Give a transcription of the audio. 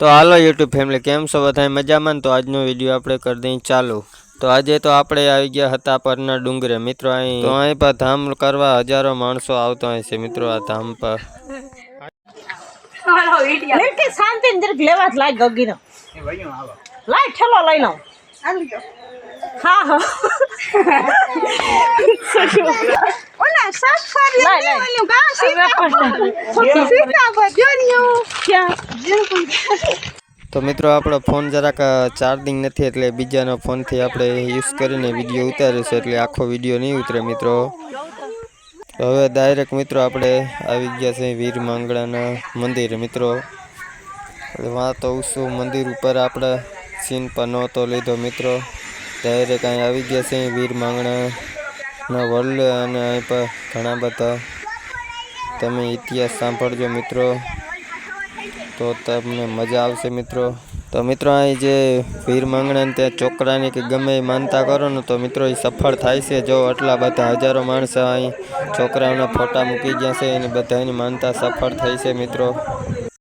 તો હાલો YouTube family કેમ છો? બધા મજામાં? ને તો આજનો વીડિયો આપણે કરી દઈએ ચાલુ. તો આજે તો આપણે આવી ગયા હતા પરના ડુંગરે. મિત્રો અહીં તો અહીં પર ધામ કરવા હજારો માણસો આવતો હોય છે. મિત્રો આ ધામ પર. શાંતિ લેવા જ લાય ગગીનો લાય ઠેલો લઈ લઉં હા હા. ઓલા સફર તો મિત્રો આપણો ફોન જરાક ચાર્જિંગ નથી એટલે બીજાનો ફોનથી આપણે યુઝ કરીને વીડિયો ઉતાર્યો છે એટલે આખો વીડિયો નહીં ઉતરે મિત્રો. તો હવે ડાયરેક્ટ મિત્રો આપણે આવી ગયા છે વીર માંગડાના મંદિર મિત્રો. એટલે વાં તો ઉસું મંદિર ઉપર આપણે સીન પર નહોતો લીધો મિત્રો. ડાયરેક્ટ અહીં આવી ગયા છે વીર માંગણાના વર્લ્ડ અને અહીં પર ઘણા બધા. તમે ઇતિહાસ સાંભળજો મિત્રો. તો તમને મજા આવશે મિત્રો. તો મિત્રો અહીં જે વીર માંગણાને ત્યાં છોકરાની કે ગમે એ માનતા કરો ને, તો મિત્રો એ સફળ થાય છે. જો આટલા બધા હજારો માણસો અહીં છોકરાઓના ફોટા મૂકી ગયા છે અને બધાની માનતા સફળ થઈ છે મિત્રો.